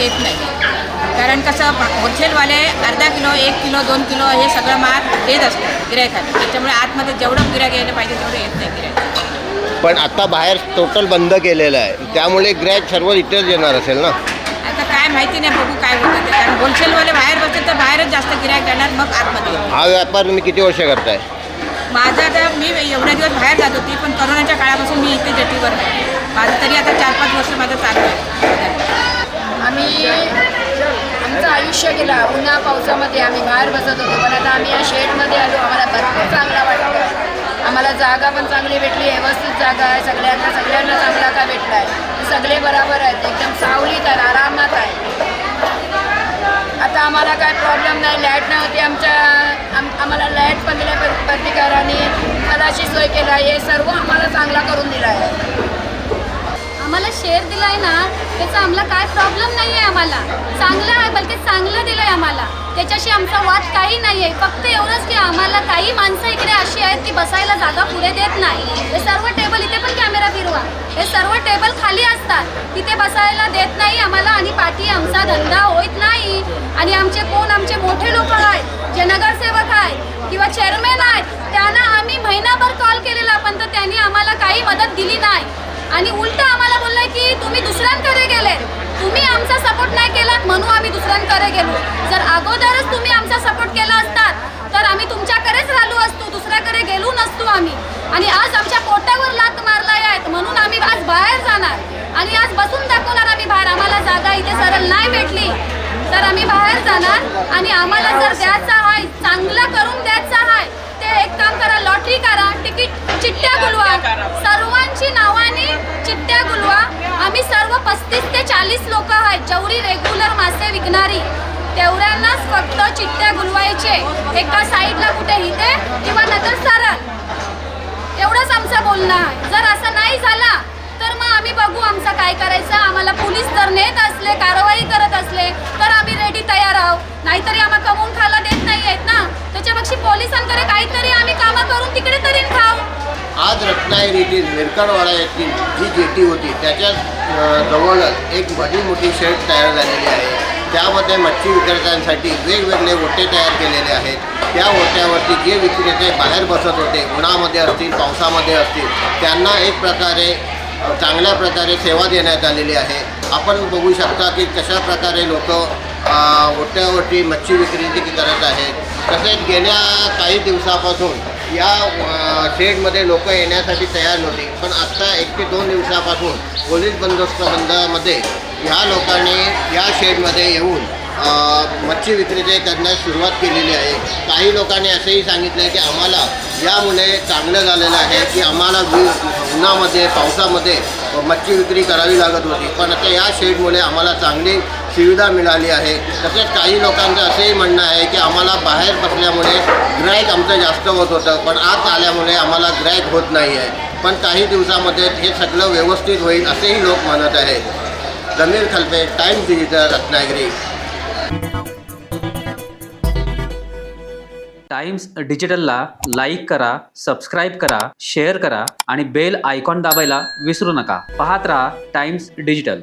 येत नाही. कारण कसं होलसेलवाले अर्धा किलो एक किलो दोन किलो हे सगळं माल देत असतात गिरायकाला त्याच्यामुळे आतमध्ये जेवढं गिरायक यायला पाहिजे तेवढं येत नाही गिरायक पण आता बाहेर टोटल बंद केलेलं आहे. त्यामुळे ग्रॅक सर्व इथेच येणार असेल ना? आता काय माहिती नाही बघू काय होतं ते. कारण होलसेलवाले बाहेर बसतात तर बाहेरच जास्त गिरायक येणार मग आतमध्ये. हा व्यापार तुम्ही किती वर्ष करताय? माझं आता मी एवढ्या दिवस बाहेर जात होती पण करोनाच्या काळापासून मी इथे जेटीवर माझं तरी आता चार पाच वर्ष माझं चालू आहे. आम्ही आमचं आयुष्य गेला. उन्हा पावसामध्ये आम्ही बाहेर बसत होतो पण आता आम्ही या शेडमध्ये आलो. आम्हाला भरपूर चांगला वाटतं आम्हाला जागा पण चांगली भेटली व्यवस्थित जागा आहे. सगळ्यांना सगळ्यांना चांगला का भेटला आहे सगळे बराबर आहेत. एकदम सावलीत आहे आरामात आहे आता आम्हाला काय प्रॉब्लेम नाही. लाइट नव्हती आमच्या आम आम्हाला लाइट पण दिल्या प्रतिकाराने. खलाशी सोय केला हे सर्व आम्हाला चांगला करून दिला आहे. आम्हाला शेअर दिलाय ना त्याचा आम्हाला काय प्रॉब्लेम नाही आहे आम्हाला. चांगलं आहे बलके चांगलं दिलंय आम्हाला. त्याच्याशी आमचा वाद काही नाही आहे फक्त एवढंच की आम्हाला काही माणसं इकडे अशी आहेत की बसायला जागा पुढे देत नाही. हे सर्व टेबल इथे पण कॅमेरा फिरवा. हे सर्व टेबल खाली असतात. तिथे बसायला देत नाही आम्हाला आणि पाठी आमचा धंदा होत नाही. आणि आमचे कोण? आमचे मोठे लोक आहेत. जे नगरसेवक आहेत किंवा चेअरमॅन आहेत त्यांना आम्ही महिनाभर कॉल केलेला पण तर त्यांनी आम्हाला काही मदत दिली नाही. आणि उलट आम्हाला बोललंय की तुम्ही दुसऱ्यांकडे गेले तुम्ही आमचा सपोर्ट नाही केलात म्हणून आम्ही दुसऱ्यांकडे गेलो. जर अगोदरच तुम्ही आमचा सपोर्ट केला असतात तर आम्ही तुमच्याकडेच राहिलो असतो दुसऱ्याकडे गेलो नसतो आम्ही. आणि आज आमच्या पोटावर लात मारला आहेत म्हणून आम्ही आज बाहेर जाणार. आणि आज बसून दाखवणार आम्ही बाहेर. आम्हाला जागा इथे सरळ नाही भेटली तर आम्ही बाहेर जाणार. आणि आम्हाला जर द्यायचा आहे चांगलं करून द्यायचा आहे ते एक काम करा लॉटरी करा तिकीट चिठ्ठ्या गुलवा सर्वांची नावाने चिठ्ठ्या गुलवा आम्ही सर्व पस्तीस ते चाळीस लोक आहेत. जेवढी रेग्युलर मासे विकणारी तेवढ्यांनाच फक्त चिठ्ठ्या गुलवायचे एका साईडला कुठे हिते किंवा नंतर सरळ एवढंच आमचं बोलणं आहे. जर असं नाही झाला तर मग आम्ही बघू आमचं काय करायचं. आम्हाला पोलीस जर नेत असले कारवाई करत असले तर आम्ही रेडी तयार आज रत्नागिरीतील विरकरवाडा येथील जी जेटी होती त्याच्या जवळच एक बडी मोठी शेड तयार झालेली आहे. त्यामध्ये मच्छी विक्रेत्यांसाठी वेगवेगळे ओटे तयार केलेले आहेत. त्या ओट्यावरती जे विक्रेते बाहेर बसत होते उन्हामध्ये असतील पावसामध्ये असतील त्यांना एक प्रकारे चांगल्या प्रकारे सेवा देण्यात आलेली आहे. आपण बघू शकता की कशा प्रकारे लोक ओट्यावरती मच्छी विक्रेती करत आहेत. तसेच गेल्या काही दिवसापासून या शेडमध्ये लोक येण्यासाठी तयार नव्हती. पण आत्ता एक ते दोन दिवसापासून पोलीस बंदोबस्त बंदामध्ये ह्या लोकांनी या शेडमध्ये येऊन मच्छी विक्रेते करण्यास सुरुवात केलेली आहे. काही लोकांनी असंही सांगितलं की आम्हाला यामुळे चांगलं झालेलं आहे की आम्हाला उन्हामध्ये पावसामध्ये मच्छी विक्री करावी लागत होती. पण आता या शेडमुळे आम्हाला चांगली सुविधा मिळाली आहे. तसेच काही लोकांचं असंही म्हणणं आहे की आम्हाला बाहेर बसल्यामुळे ग्राहक आमचं जास्त होत होतं. पण आत आल्यामुळे आम्हाला ग्राहक होत नाही आहे. पण काही दिवसामध्ये हे सगळं व्यवस्थित होईल असेही लोक म्हणत आहेत. Zameer Khalpe Times Digital Ratnagiri. Times डिजिटलला like करा सबस्क्राईब करा शेअर करा आणि बेल आयकॉन दाबायला विसरू नका. पाहत राहा टाइम्स डिजिटल